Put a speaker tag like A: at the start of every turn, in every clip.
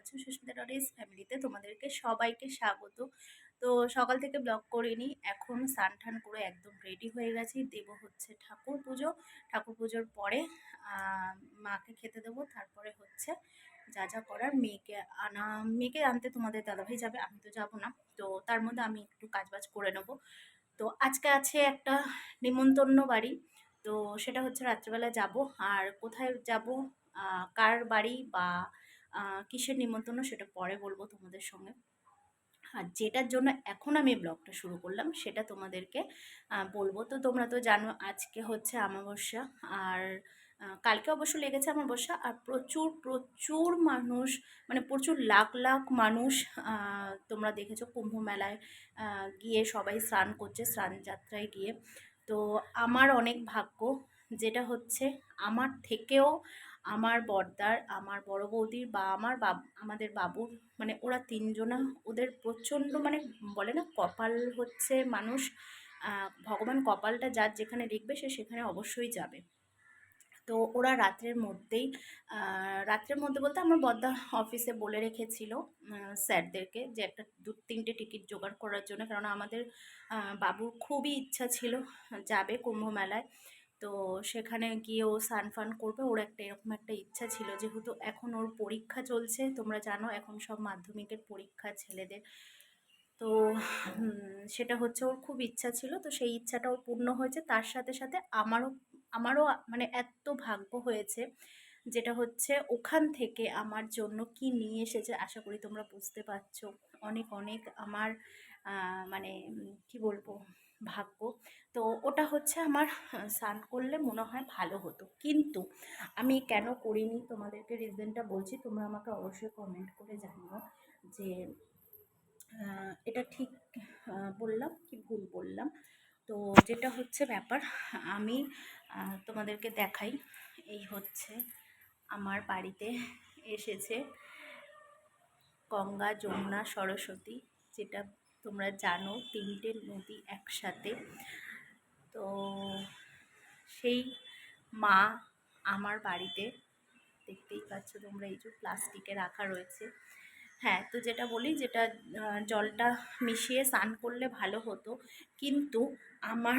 A: আছো, সুস্মিতা ডরিস ফ্যামিলিতে তোমাদেরকে সবাইকে স্বাগত। তো সকাল থেকে ব্লগ করিনি, এখন স্নান টান করে একদম রেডি হয়ে গেছি, দেব হচ্ছে ঠাকুর পুজো। ঠাকুর পুজোর পরে মাকে খেতে দেবো, তারপরে হচ্ছে যা যা করার মেয়েকে আনা, মেয়েকে আনতে তোমাদের দাদাভাই যাবে, আমি তো যাব না। তো তার মধ্যে আমি একটু কাজবাজ করে নেব। তো আজকে আছে একটা নিমন্ত্রণ বাড়ি, তো সেটা হচ্ছে রাত্রিবেলা যাব। আর কোথায় যাব কার বাড়ি বা কিসের নিমন্ত্রণ সেটা পরে বলব তোমাদের সঙ্গে। আর যেটার জন্য এখন আমি ব্লগটা শুরু করলাম সেটা তোমাদেরকে বলব। তো তোমরা তো জানো আজকে হচ্ছে আমাবস্যা আর কালকে অবশ্য লেগেছে আমার বসা আর প্রচুর প্রচুর মানুষ মানে প্রচুর লাখ লাখ মানুষ তোমরা দেখেছ কুম্ভ মেলায় গিয়ে সবাই স্নান করছে, স্নান যাত্রায় গিয়ে। তো আমার অনেক ভাগ্য যেটা হচ্ছে আমার থেকেও আমার বর্দার, আমার বড় বৌদির বা আমার বাব, আমাদের বাবুর মানে ওরা তিনজনা ওদের প্রচণ্ড মানে বলে না কপাল হচ্ছে মানুষ। ভগবান কপালটা যার যেখানে লিখবে সে সেখানে অবশ্যই যাবে। তো ওরা রাত্রের মধ্যেই রাত্রের মধ্যে বলতে আমার বদ্দা অফিসে বলে রেখেছিল স্যারদেরকে যে একটা দু, তিনটে টিকিট জোগাড় করার জন্য। কারণ আমাদের বাবুর খুবই ইচ্ছা ছিল যাবে কুম্ভ মেলায়। তো সেখানে গিয়ে ও সান ফান করবে। ওর একটা এরকম একটা ইচ্ছা ছিল যেহেতু এখন ওর পরীক্ষা চলছে, তোমরা জানো এখন সব মাধ্যমিকের পরীক্ষা ছেলেদের। তো সেটা হচ্ছে ওর খুব ইচ্ছা ছিল, তো সেই ইচ্ছাটা ওর পূর্ণ হয়েছে। তার সাথে সাথে আমারও আমারও মানে এত ভাগ্য হয়েছে যেটা হচ্ছে ওখান থেকে আমার জন্য কি নিয়ে এসেছে, আশা করি তোমরা বুঝতে পারছ। অনেক অনেক আমার মানে কি বলব? ভাগ্য। তো ওটা হচ্ছে আমার স্নান করলে মনে হয় ভালো হতো। কিন্তু আমি কেন করিনি? তোমাদেরকে রিজনটা বলছি, তোমরা আমাকে অবশ্যই কমেন্ট করে জানিও যে এটা ঠিক বললাম কি ভুল বললাম? তো যেটা হচ্ছে ব্যাপার, আমি তোমাদেরকে দেখাই, এই হচ্ছে আমার বাড়িতে এসেছে গঙ্গা, যমুনা, সরস্বতী, যেটা তোমরা জানো তিনটে নদী একসাথে। তো সেই মা আমার বাড়িতে, দেখতেই পাচ্ছ তোমরা এই যে প্লাস্টিকে রাখা রয়েছে। হ্যাঁ তো যেটা বলি যেটা জলটা মিশিয়ে স্নান করলে ভালো হতো। কিন্তু আমার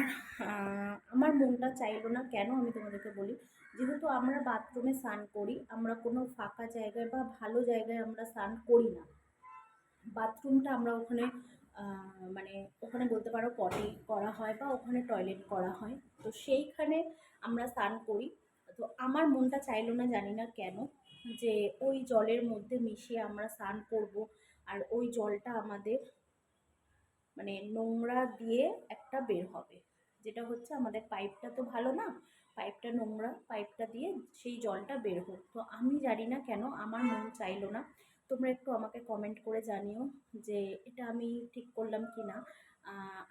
A: আমার মনটা চাইলো না কেন আমি তোমাদেরকে বলি, যেহেতু আমরা বাথরুমে স্নান করি, আমরা কোনো ফাঁকা জায়গায় বা ভালো জায়গায় আমরা স্নান করি না। বাথরুমটা আমরা ওখানে মানে ওখানে বলতে পারো পটি করা হয় বা ওখানে টয়লেট করা হয়। তো সেইখানে আমরা স্নান করি। তো আমার মনটা চাইলো না জানি না কেন যে ওই জলের মধ্যে মিশিয়ে আমরা স্নান করব আর ওই জলটা আমাদের মানে নোংরা দিয়ে একটা বের হবে। যেটা হচ্ছে আমাদের পাইপটা তো ভালো না পাইপটা নোংরা পাইপটা দিয়ে সেই জলটা বের হোক। তো আমি জানি না কেন, আমার মন চাইলো না তোমরা একটু আমাকে কমেন্ট করে জানিও যে এটা আমি ঠিক করলাম কি না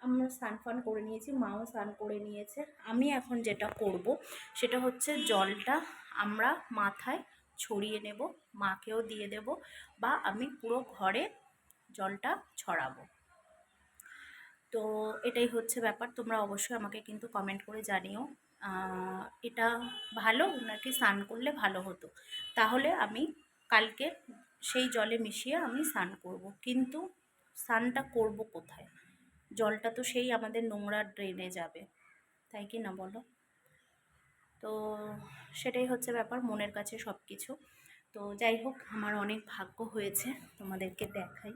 A: আমরা স্নান ফান করে নিয়েছি, মাও স্নান করে নিয়েছে। আমি এখন যেটা করব, সেটা হচ্ছে জলটা আমরা মাথায় ছড়িয়ে নেব, মাকেও দিয়ে দেব বা আমি পুরো ঘরে জলটা ছড়াবো। তো এটাই হচ্ছে ব্যাপার, তোমরা অবশ্যই আমাকে কিন্তু কমেন্ট করে জানিও। এটা ভালো নাকি স্নান করলে ভালো হতো? তাহলে আমি কালকে সেই জলে মিশিয়ে আমি স্নান করব। কিন্তু স্নানটা করব কোথায়? জলটা তো সেই আমাদের নোংরা ড্রেনে যাবে। তাই কি না বলো? তো সেটাই হচ্ছে ব্যাপার, মনের কাছে সব কিছু তো যাই হোক, আমার অনেক ভাগ্য হয়েছে তোমাদেরকে দেখাই।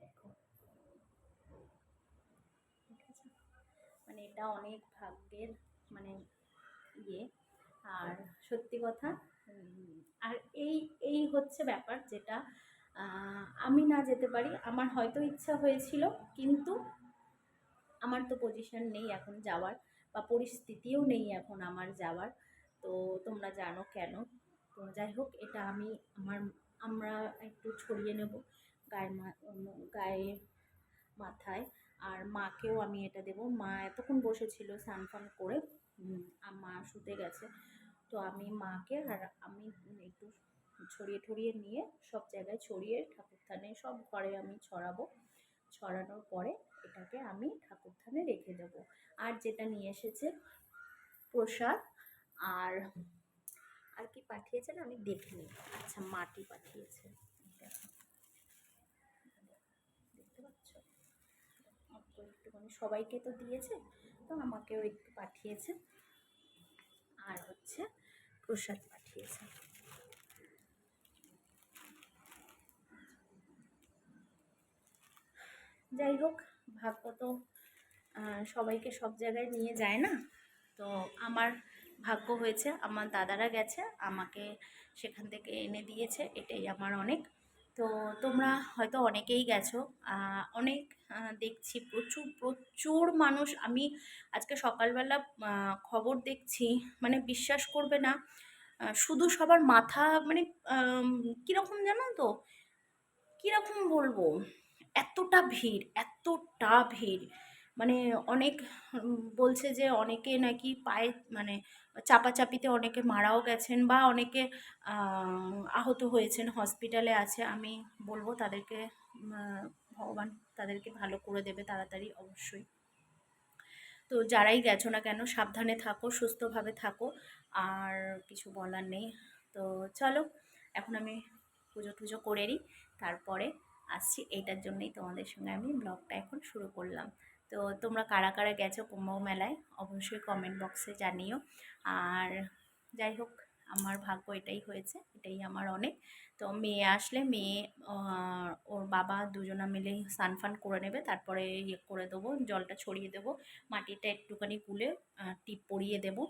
A: দেখো। মানে এটা অনেক ভাগ্যের মানে ইয়ে। আর সত্যি কথা আর এই এই হচ্ছে ব্যাপার যেটা আমি না যেতে পারি। আমার হয়তো ইচ্ছা হয়েছিল, কিন্তু আমার তো পজিশন নেই এখন যাওয়ার, বা পরিস্থিতিও নেই এখন আমার যাওয়ার। তো তোমরা জানো কেন? তো যাই হোক, এটা আমি আমার, আমরা একটু ছড়িয়ে নেব গায়ে মা গায়ে মাথায়। আর মাকেও আমি এটা দেবো। মা এতক্ষণ বসেছিল স্নান ফান করে মা শুতে গেছে। তো আমি মাকে আর আমি একটু ছড়িয়ে ঠড়িয়ে নিয়ে সব জায়গায় ছড়িয়ে ঠাকুর থানে, সব ঘরে আমি ছড়াবো। ছড়ানোর পরে এটাকে আমি ঠাকুর থানে রেখে দেবো। আর যেটা নিয়ে এসেছে প্রসাদ আর আর কি পাঠিয়েছেন আমি দেখিনি। আচ্ছা মাটি পাঠিয়েছে। দেখতে একটুখানি সবাইকে তো দিয়েছে, তো আমাকেও একটু পাঠিয়েছে। আর হচ্ছে প্রসাদ পাঠিয়েছে। যাই হোক, ভাগ্য তো সবাইকে সব জায়গায় নিয়ে যায় না? তো আমার ভাগ্য হয়েছে, আমার দাদারা গেছে, আমাকে সেখান থেকে এনে দিয়েছে, এটাই আমার অনেক তো তোমরা হয়তো অনেকেই গেছো। অনেক দেখছি প্রচুর প্রচুর মানুষ। আমি আজকে সকালবেলা খবর দেখছি মানে বিশ্বাস করবে না শুধু সবার মাথা মানে কীরকম জানো তো? কীরকম বলব? এতটা ভিড় এতটা ভিড়। মানে অনেক বলছে যে অনেকে নাকি পায়ে মানে চাপাচাপিতে অনেকে মারাও গেছেন বা অনেকে আহত হয়েছেন, হসপিটালে আছে। আমি বলব তাদেরকে ভগবান তাদেরকে ভালো করে দেবে তাড়াতাড়ি অবশ্যই। তো যারাই গেছো না কেন, সাবধানে থাকো, সুস্থভাবে থাকো। আর কিছু বলার নেই। তো চলো, এখন আমি পুজো টুজো করে নিই। তারপরে আসছি। এইটার জন্যই তোমাদের সঙ্গে আমি ব্লগটা এখন শুরু করলাম। তো তোমরা কারা কারা গেছো কুম্ভ মেলায় অবশ্যই কমেন্ট বক্সে জানিও। আর যাই হোক, আমার ভাগ্য এটাই হয়েছে, এটাই আমার অনেক। তো মেয়ে আসলে মেয়ে ওর বাবা দুজনা মিলেই স্নান ফান করে নেবে, তারপরে ইয়ে করে দেবো, জলটা ছড়িয়ে দেবো, মাটিটা একটুখানি গুলে টিপ পরিয়ে দেবো।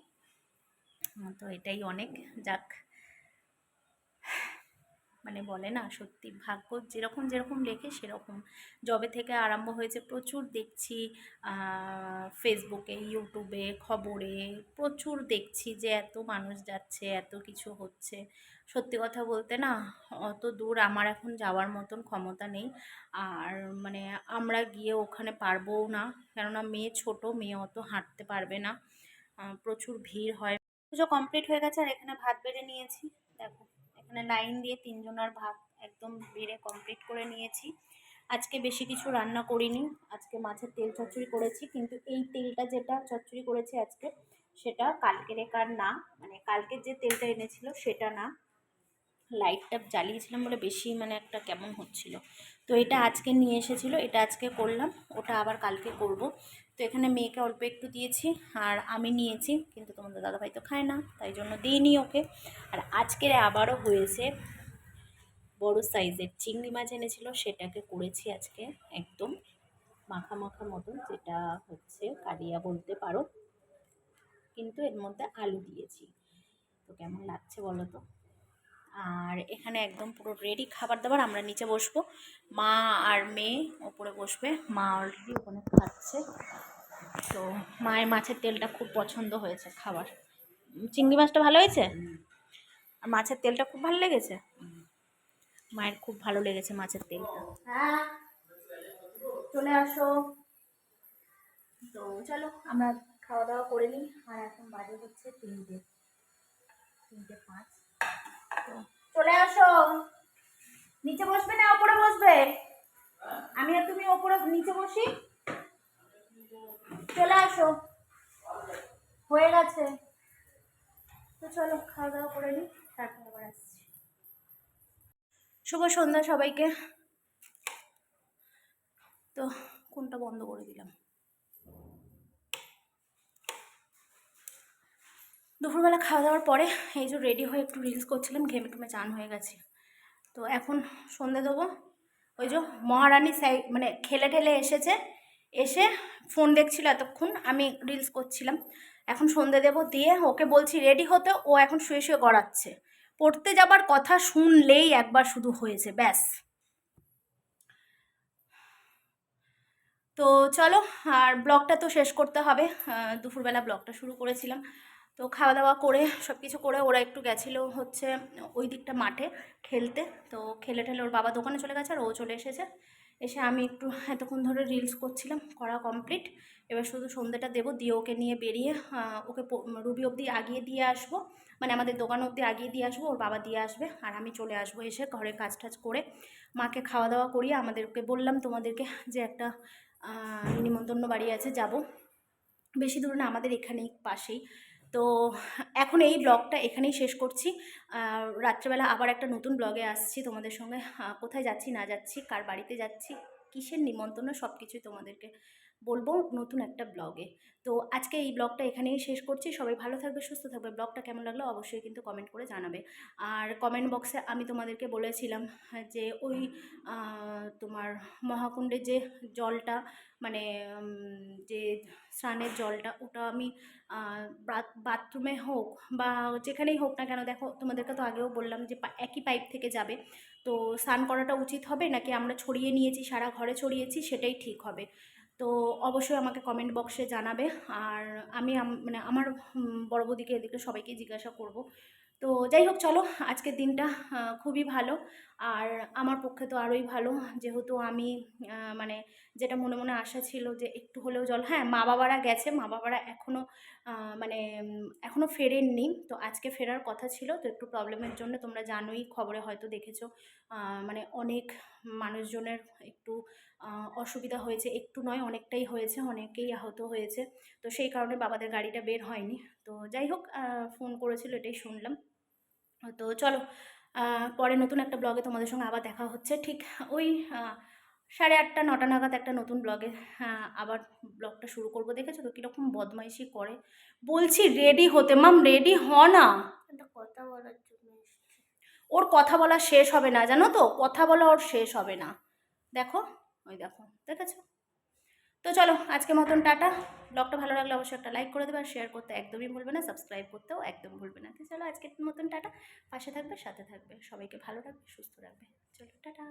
A: তো এটাই অনেক। যাক মানে বলে না, সত্যি ভাগ্য যেরকম যেরকম লেখে সেরকম। জবে থেকে আরম্ভ হয়েছে প্রচুর দেখছি ফেসবুকে ইউটিউবে খবরে প্রচুর দেখছি যে এত মানুষ যাচ্ছে, এত কিছু হচ্ছে। সত্যি কথা বলতে না, অত দূর আমার এখন যাওয়ার মতন ক্ষমতা নেই। আর মানে আমরা গিয়ে ওখানে পারবও না, কেননা মেয়ে ছোট, মেয়ে অত হাঁটতে পারবে না। প্রচুর ভিড় হয়। পুজো কমপ্লিট হয়ে গেছে আর এখানে ভাত বেড়ে নিয়েছি। দেখো। এখানে লাইন দিয়ে তিনজনের ভাত একদম বেড়ে কমপ্লিট করে নিয়েছি। আজকে বেশি কিছু রান্না করিনি, আজকে মাছের তেল চচ্চড়ি করেছি, কিন্তু এই তেলটা যেটা চচ্চড়ি করেছি আজকে সেটা কালকের একার না মানে কালকের যে তেলটা এনেছিল সেটা না। লাইটটা জ্বালিয়েছিলাম বলে বেশি মানে একটা কেমন হচ্ছিল। তো এটা আজকে নিয়ে এসেছিল, এটা আজকে করলাম, ওটা আবার কালকে করব। তো এখানে মেয়েকে অল্প একটু দিয়েছি আর আমি নিয়েছি, কিন্তু তোমাদের দাদাভাই তো খায় না, তাই জন্য দিইনি ওকে। আর আজকের আবারও হয়েছে বড় সাইজের চিংড়ি মাছ এনেছিল, সেটাকে করেছি আজকে একদম মাখা মাখা মতন, যেটা হচ্ছে কালিয়া বলতে পারো। কিন্তু এর মধ্যে আলু দিয়েছি। তো কেমন লাগছে বলো তো? আর এখানে একদম পুরো রেডি খাবার দাবার, আমরা নিচে বসবো। মা আর মেয়ে ওপরে বসবে, মা অলরেডি ওখানে খাচ্ছে। তো মায়ের মাছের তেলটা খুব পছন্দ হয়েছে খাবার। চিংড়ি মাছটা ভালো হয়েছে? আর মাছের তেলটা খুব ভালো লেগেছে? মায়ের খুব ভালো লেগেছে মাছের তেলটা। হ্যাঁ। চলে আসো। তো চলো, আমরা খাওয়া দাওয়া করে নিই। আর এখন বাজে হচ্ছে তিনটে। তিনটে পাঁচ। তো চলে আসো। নিচে বসবে না, ওপরে বসবে? আমি আর তুমি ওপরে, নিচে বসি? চলে আসো। হয়ে গেছে। তো চলো, খাওয়া দাওয়া করে নিই তারপর আবার আসছি। শুভ সন্ধ্যা সবাইকে। তো, কোনটা বন্ধ করে দিলাম? দুপুরবেলা খাওয়া দাওয়ার পরে এই যে রেডি হয়ে একটু রিলস করছিলাম, ঘেমে ঘেমে চান হয়ে গেছে। তো এখন সন্ধে দেবো। ওই যে মহারানী সাই মানে খেলে ঠেলে এসেছে, এসে ফোন দেখছিল এতক্ষণ, আমি রিলস করছিলাম। এখন সন্ধে দেবো, দিয়ে ওকে বলছি রেডি হতে? ও এখন শুয়ে শুয়ে গড়াচ্ছে। পড়তে যাবার কথা শুনলেই একবার শুধু হয়েছে, ব্যাস। তো চলো, আর ব্লগটা তো শেষ করতে হবে। দুপুরবেলা ব্লগটা শুরু করেছিলাম। তো খাওয়া দাওয়া করে সব কিছু করে ওরা একটু গেছিল হচ্ছে ওই দিকটা মাঠে খেলতে। তো খেলে ঠেলে ওর বাবা দোকানে চলে গেছে আর ও চলে এসেছে। এসে আমি একটু এতক্ষণ ধরে রিলস করছিলাম করা কমপ্লিট এবার শুধু সন্ধ্যেটা দেবো দিয়ে ওকে নিয়ে বেরিয়ে ওকে রুবি অবধি আগিয়ে দিয়ে আসব। মানে আমাদের দোকান অবধি আগিয়ে দিয়ে আসব ওর বাবা দিয়ে আসবে আর আমি চলে আসব এসে ঘরে কাজ টাজ করে। মাকে খাওয়া দাওয়া করিয়ে আমাদেরকে বললাম তোমাদেরকে যে একটা আহ, নিমন্ত্রণ বাড়ি আছে যাব। বেশি দূর না আমাদের এখানেই পাশেই। তো এখন এই ব্লগটা এখানেই শেষ করছি। রাত্রেবেলা আবার একটা নতুন ব্লগে আসছি তোমাদের সঙ্গে। কোথায় যাচ্ছি, না যাচ্ছি, কার বাড়িতে যাচ্ছি, কিসের নিমন্ত্রণ সব কিছুই তোমাদেরকে বলব নতুন একটা ব্লগে। তো আজকে এই ব্লগটা এখানেই শেষ করছি। সবাই ভালো থাকবে, সুস্থ থাকবে। ব্লগটা কেমন লাগল অবশ্যই কিন্তু কমেন্ট করে জানাবে। আর কমেন্ট বক্সে আমি তোমাদেরকে বলেছিলাম যে ওই তোমার মহাকুণ্ডের যে জলটা মানে যে স্নানের জলটা, ওটা আমি বাথরুমে হোক বা যেখানেই হোক না কেন, দেখো তোমাদেরকে তো আগেও বললাম যে একই পাইপ থেকে যাবে। তো স্নান করাটা উচিত হবে নাকি আমরা ছড়িয়ে নিয়েছি, সারা ঘরে ছড়িয়েছি, সেটাই ঠিক হবে। তো অবশ্যই আমাকে কমেন্ট বক্সে জানাবে। আর আমি মানে আমার বড় বৌদিকে এদিকে সবাইকে জিজ্ঞাসা করব। তো যাই হোক, চলো আজকের দিনটা খুবই ভালো। আর আমার পক্ষে তো আরোই ভালো। যেহেতু আমি মানে যেটা মনে মনে আশা ছিল যে একটু হলেও জল হ্যাঁ মা বাবারা গেছে, মা বাবারা এখনও মানে এখনও ফেরেননি। তো আজকে ফেরার কথা ছিল, তো একটু প্রবলেমের জন্য তোমরা জানোই, খবরে হয়তো দেখেছ মানে অনেক মানুষজনের একটু অসুবিধা হয়েছে। একটু নয়, অনেকটাই হয়েছে, অনেকেই আহত হয়েছে। তো সেই কারণে বাবাদের গাড়িটা বের হয়নি। তো যাই হোক ফোন করেছিল, এটাই শুনলাম। তো চলো পরে নতুন একটা ব্লগে তোমাদের সঙ্গে আবার দেখা হচ্ছে। ঠিক ওই সাড়ে আটটা নটা নাগাদ একটা নতুন ব্লগে আবার ব্লগটা শুরু করব। দেখেছ তো কীরকম বদমাইশি করে? বলছি রেডি হতে মাম রেডি হ না।
B: কথা বলার জন্য
A: ওর কথা বলা শেষ হবে না জানো তো? কথা বলা ওর শেষ হবে না। দেখো ওই দেখো দেখেছ? তো চলো, আজকে মতন টাটা। ব্লগটা ভালো লাগলে অবশ্যই একটা লাইক করে দেবে আর শেয়ার করতে একদমই ভুলবে না সাবস্ক্রাইব করতেও একদম ভুলবে না। তো চলো, আজকের মতন টাটা। পাশে থাকবে, সাথে থাকবে। সবাইকে ভালো রাখবে, সুস্থ রাখবে। চলো, টাটা।